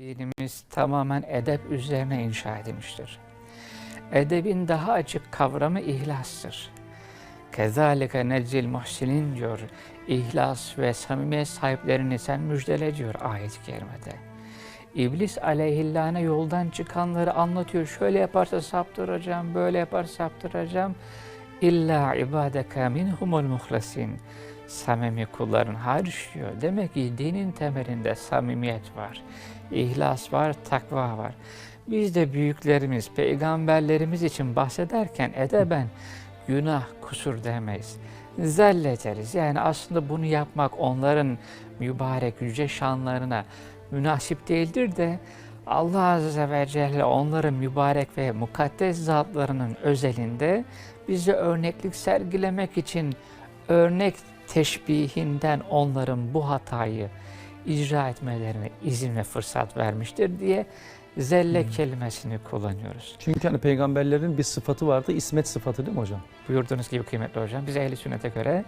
Dinimiz tamamen edep üzerine inşa edilmiştir. Edebin daha açık kavramı ihlastır. Kezalike neccil muhsinin diyor. İhlas ve samimiyet sahiplerini sen müjdele diyor ayet-i kerimede. İblis aleyhillâne yoldan çıkanları anlatıyor. Şöyle yaparsa saptıracağım, böyle yaparsa saptıracağım. İlla ibadeke minhumul muhlasin. Samimi kulların hariç diyor. Demek ki dinin temelinde samimiyet var. İhlas var, takva var. Biz de büyüklerimiz, peygamberlerimiz için bahsederken edeben günah, kusur demeyiz. Zellet deriz. Yani aslında bunu yapmak onların mübarek yüce şanlarına münasip değildir de Allah Azze ve Celle onların mübarek ve mukaddes zatlarının özelinde bize örneklik sergilemek için örnek teşbihinden onların bu hatayı icra etmelerine izin ve fırsat vermiştir diye zelle kelimesini kullanıyoruz. Çünkü hani peygamberlerin bir sıfatı vardı, ismet sıfatı değil mi hocam? Buyurduğunuz gibi kıymetli hocam biz ehli sünnete göre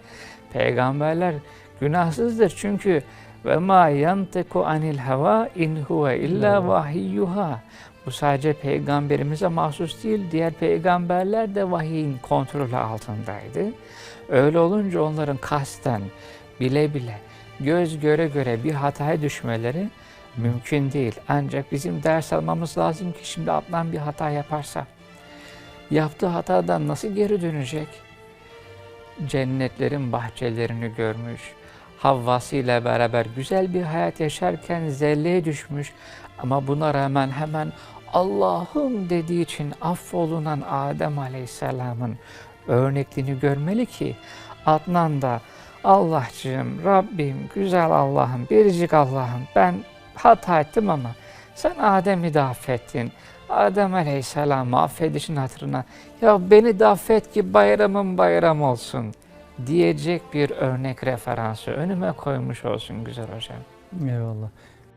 peygamberler günahsızdır çünkü ve ma yantiku anil hava in huve illa vahiyyuha. Bu sadece peygamberimize mahsus değil, diğer peygamberler de vahiyin kontrolü altındaydı. Öyle olunca onların kasten, bile bile, göz göre göre bir hataya düşmeleri mümkün değil. Ancak bizim ders almamız lazım ki şimdi Adnan bir hata yaparsa, yaptığı hatadan nasıl geri dönecek? Cennetlerin bahçelerini görmüş, Havvası ile beraber güzel bir hayat yaşarken zelleye düşmüş ama buna rağmen hemen Allah'ım dediği için affolunan Adem Aleyhisselam'ın örnekliğini görmeli ki Adnan da Allah'cığım, Rabbim, güzel Allah'ım, biricik Allah'ım ben hata ettim ama sen Adem'i de affettin. Adem Aleyhisselam'ı affedişin hatırına ya beni de affet ki bayramım bayram olsun diyecek bir örnek referansı önüme koymuş olsun güzel hocam. Eyvallah.